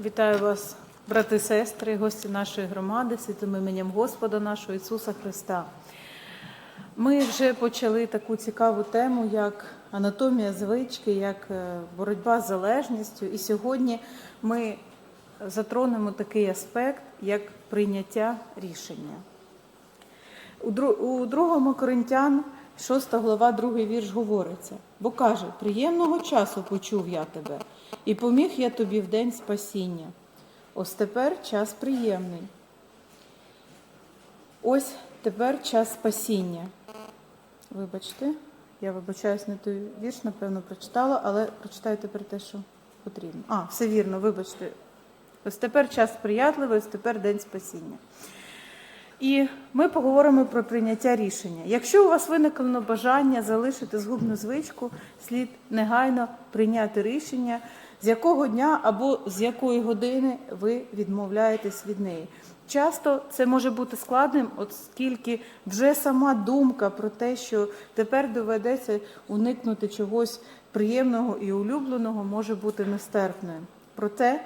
Вітаю вас, брати сестри, гості нашої громади, святим іменем Господа нашого Ісуса Христа. Ми вже почали таку цікаву тему, як анатомія звички, як е, боротьба з залежністю. І сьогодні ми затронемо такий аспект, як прийняття рішення. У другому Коринтян, 6 глава, 2 вірш говориться, бо каже: приємного часу почув я тебе, і поміг я тобі в день спасіння. Ось тепер час приємний. Ось тепер час спасіння. Вибачте, я вибачаюсь, не той вірш, напевно, прочитала, але прочитаю тепер те, що потрібно. А, все вірно, вибачте. Ось тепер час сприятливий, ось тепер день спасіння. І ми поговоримо про прийняття рішення. Якщо у вас виникло бажання залишити згубну звичку, слід негайно прийняти рішення, з якого дня або з якої години ви відмовляєтесь від неї. Часто це може бути складним, оскільки вже сама думка про те, що тепер доведеться уникнути чогось приємного і улюбленого, може бути нестерпною. Проте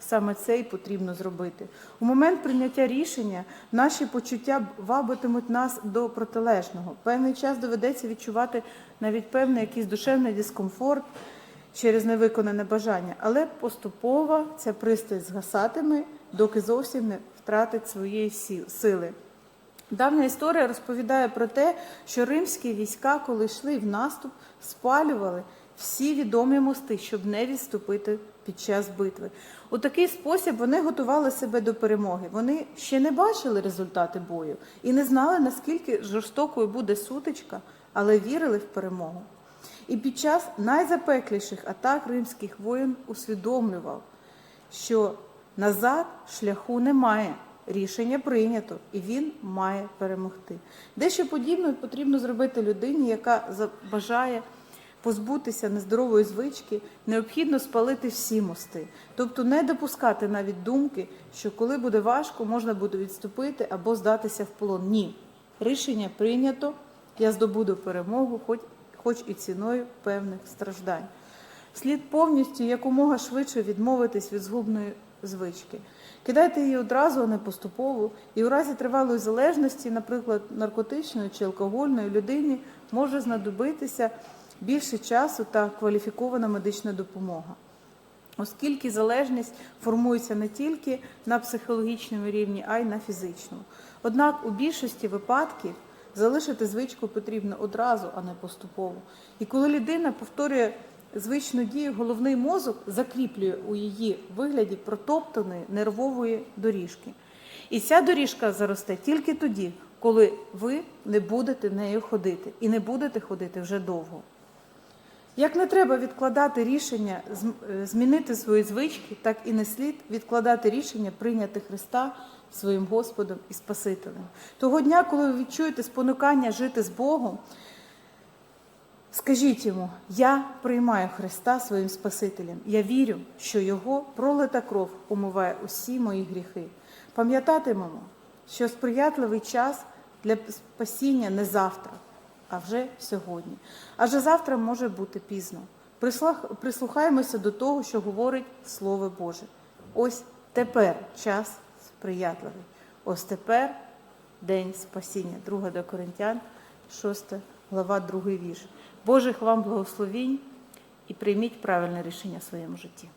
Саме це і потрібно зробити. У момент прийняття рішення наші почуття вабитимуть нас до протилежного. Певний час доведеться відчувати навіть певний якийсь душевний дискомфорт через невиконане бажання, але поступово ця пристрасть згасатиме, доки зовсім не втратить своєї сили. Давня історія розповідає про те, що римські війська, коли йшли в наступ, спалювали всі відомі мости, щоб не відступити під час битви. У такий спосіб вони готували себе до перемоги. Вони ще не бачили результати бою і не знали, наскільки жорстокою буде сутичка, але вірили в перемогу. І під час найзапекліших атак римських воїн усвідомлював, що назад шляху немає. Рішення прийнято, і він має перемогти. Дещо подібне потрібно зробити людині, яка бажає позбутися нездорової звички, необхідно спалити всі мости, тобто не допускати навіть думки, що коли буде важко, можна буде відступити або здатися в полон. Ні, рішення прийнято, я здобуду перемогу, хоч, хоч і ціною певних страждань. Слід повністю якомога швидше відмовитись від згубної звички. Кидайте її одразу, а не поступово. І у разі тривалої залежності, наприклад, наркотичної чи алкогольної людині може знадобитися більше часу та кваліфікована медична допомога. Оскільки залежність формується не тільки на психологічному рівні, а й на фізичному. Однак у більшості випадків залишити звичку потрібно одразу, а не поступово. І коли людина повторює звичну дію, головний мозок закріплює у її вигляді протоптаної нервової доріжки. І ця доріжка заросте тільки тоді, коли ви не будете нею ходити, і не будете ходити вже довго. Як не треба відкладати рішення е, змінити свої звички, так і не слід відкладати рішення прийняти Христа своїм Господом і Спасителем. Того дня, коли ви відчуєте спонукання жити з Богом, скажіть йому: Я приймаю Христа своїм Спасителем. Я вірю, що Його пролита кров умиває усі мої гріхи. Пам'ятатимемо, що сприятливий час для спасіння не завтра, а вже сьогодні. Адже завтра може бути пізно. Прислухаємося до того, що говорить Слово Боже. Ось тепер час сприятливий. Ось тепер день спасіння. 2 до Коринтян, 6 глава, 2 вірш. Божих вам благословінь і прийміть правильне рішення в своєму житті.